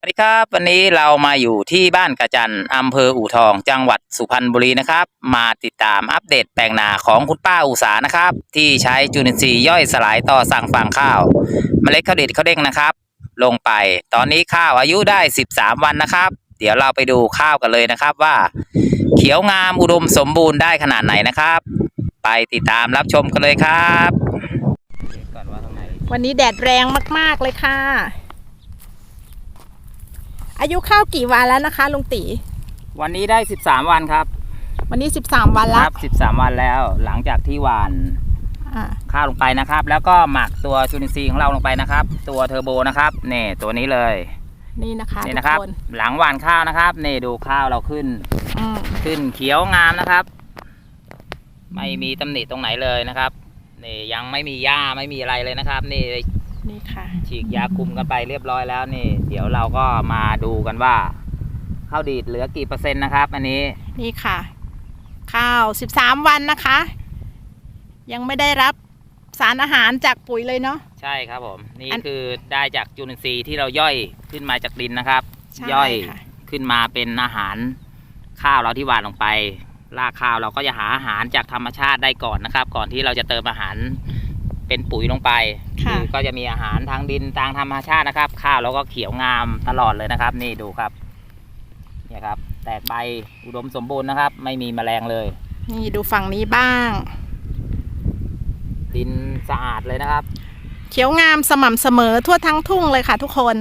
สวัสดีครับวันนี้เรามาอยู่ที่บ้านกระจันอำเภออู่ทอง จังหวัดสุพรรณบุรีนะครับ มาติดตามอัปเดตแปลงนาของคุณป้าอุสานะครับ ที่ใช้จุลินทรีย์ย่อยสลายต่อสั่งฟางข้าวเมล็ดข้าวเด็ดข้าวเด้งนะครับ ลงไป ตอนนี้ข้าวอายุได้ 13 วันนะครับ เดี๋ยวเราไปดูข้าวกันเลยนะครับว่า เขียวงามอุดมสมบูรณ์ได้ขนาดไหนนะครับ ไปติดตามรับชมกันเลยครับ วันนี้แดดแรงมาก ๆเลยค่ะ อายุข้าวกี่วันแล้วนะคะลุงตี วันนี้ได้ 13 วันครับวันนี้ 13 วันคแล้วรับ 13 วันแล้ว หลังจากที่หวานอ่าข้าวลงไปนะครับ แล้วก็หมักตัวจุลินทรีย์ของเราลงไปนะครับ ตัวเทอร์โบนะครับนี่ตัวนี้เลยนี่นะคะนี่ทุนะกครับ คนหลังหวานข้าวนะครับนี่ดูข้าวเราขึ้น อืมขึ้นเขียวงามนะครับ ไม่มีตำหนิตรงไหนเลยนะครับนี่ยังไม่มีหญ้าไม่มีอะไรเลยนะครับ นี่ นี่ค่ะ ฉีกยาคุมกันไปเรียบร้อยแล้วนี่ เดี๋ยวเราก็มาดูกันว่า ข้าวดีดเหลือกี่เปอร์เซ็นต์นะครับ อันนี้นี่ค่ะ ข้าว 13 วันนะคะ ยังไม่ได้รับสารอาหารจากปุ๋ยเลยเนาะ ใช่ครับผม นี่อันคือได้จากจุลินทรีย์ที่เราย่อยขึ้นมาจากดินนะครับ ใช่ย่อยค่ะ ขึ้นมาเป็นอาหารข้าวเราที่หว่านลงไปรากข้าวเราก็จะหาอาหารจากธรรมชาติได้ก่อนนะครับ ก่อนที่เราจะเติมอาหาร เป็นปุ๋ยลงไปค่ะ อก็จะมีอาหารทางดินทางธรรมชาตินะครับ ข้าวเราก็เขียวงามตลอดเลยนะครับ นี่ดูครับเนี่ยครับ แตกใบอุดมสมบูรณ์นะครับ ไม่มีแมลงเลย นี่ดูฝั่งนี้บ้าง ดินสะอาดเลยนะครับ เขียวงามสม่ำเสมอทั่วทั้งทุ่งเลยค่ะทุกคน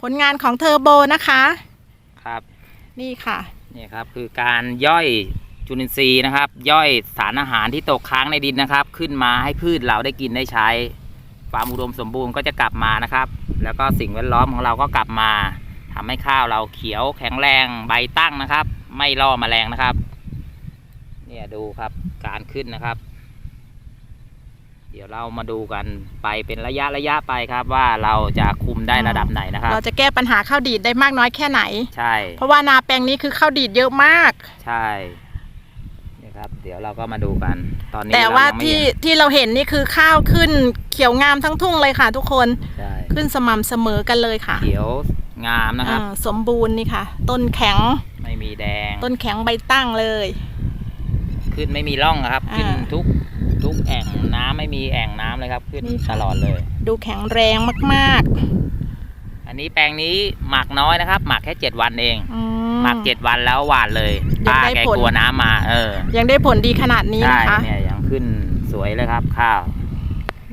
ผลงานของเทอร์โบนะคะ ครับ นี่ค่ะ นี่ครับคือการย่อย จุลินทรีย์นะครับ ย่อยสารอาหารที่ตกค้างในดินนะครับ ขึ้นมาให้พืชเราได้กินได้ใช้ความอุดมสมบูรณ์ก็จะกลับมานะครับ แล้วก็สิ่งแวดล้อมของเราก็กลับมาทำให้ข้าวเราเขียวแข็งแรงใบตั้งนะครับ ไม่ล่อแมลงนะครับ เนี่ยดูครับการขึ้นนะครับ เดี๋ยวเรามาดูกันไปเป็นระยะระยะไปครับ ว่าเราจะคุมได้ระดับไหนนะครับ เราจะแก้ปัญหาข้าวดีดได้มากน้อยแค่ไหน ใช่ เพราะว่านาแปลงนี้คือข้าวดีดเยอะมาก ใช่ นี่ครับ เดี๋ยวเราก็มาดูกัน ตอนนี้แต่ว่าเรยังไม่ที่เห็นที่เราเห็นนี่คือข้าวขึ้นเขียวงามทั้งทุ่งเลยค่ะ ทุกคนใช่ขึ้นสม่ำเสมอกันเลยค่ะเขียวงามนะครับ อ่าสมบูรณ์นี่ค่ะ ต้นแข็งไม่มีแดง ต้นแข็งใบตั้งเลย ขึ้นไม่มีร่องครับ อ่าขึ้นทุกทุกแอ่งน้ำไม่มีแอ่งน้ำเลยครับ ขึ้นนี่ค่ะ ตลอดเลย ดูแข็งแรงมาก อันนี้แปลงนี้หมักน้อยนะครับ หมักแค่เจ็ดวันเองๆอืหมักเจ็ดวันแล้วหวานเลยยังป้าได้แกผลกลัวน้ำมา เออยังได้ผลดีขนาดนี้ใช่นะคะ เนี่ยยังขึ้นสวยเลยครับ ข้าว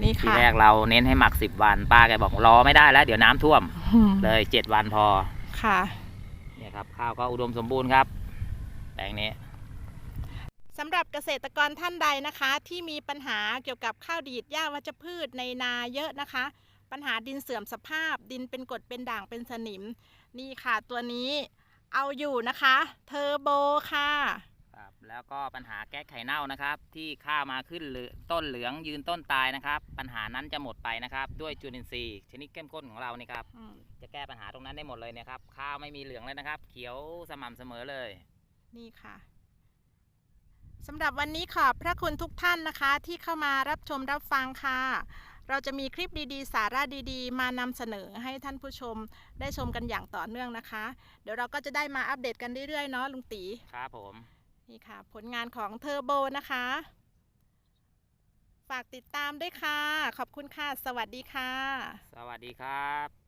นี่ทีค่ะแรกเราเน้นให้หมักสิบวัน ป้าแกบอกรอไม่ได้แล้ว เดี๋ยวน้ำท่วม อืมเลยเจ็ดวันพอ ค่ะ เนี่ยครับ ข้าวก็อุดมสมบูรณ์ครับ แปลงนี้ สำหรับเกษตรกรท่านใดนะคะ ที่มีปัญหาเกี่ยวกับข้าวดีดหญ้าวัชพืชในนาเยอะนะคะ ปัญหาดินเสื่อมสภาพ ดินเป็นกรดเป็นด่างเป็นสนิม นี่ค่ะตัวนี้เอาอยู่นะคะ เทอร์โบค่ะครับแล้วก็ปัญหาแก้ไขเน่านะครับ ที่ข้าวมาขึ้นเหลือต้นเหลืองยืนต้นตายนะครับ ปัญหานั้นจะหมดไปนะครับ ด้วยจุลินทรีย์ชนิดเข้มข้นของเรานี่ครับอืมจะแก้ปัญหาตรงนั้นได้หมดเลยเนะครับ ข้าวไม่มีเหลืองเลยนะครับ เขียวสม่ำเสมอเลย นี่ค่ะสำหรับวันนี้ขอบพระคุณทุกท่านนะคะ ที่เข้ามารับชมรับฟังค่ะ เราจะมีคลิปดีๆ สาระดีๆ มานำเสนอให้ท่านผู้ชมได้ชมกันอย่างต่อเนื่องนะคะ เดี๋ยวเราก็จะได้มาอัปเดตกันเรื่อยๆเนาะลุงตีครับผม นี่ค่ะ ผลงานของเทอร์โบนะคะ ฝากติดตามด้วยค่ะ ขอบคุณค่ะ สวัสดีค่ะ สวัสดีครับ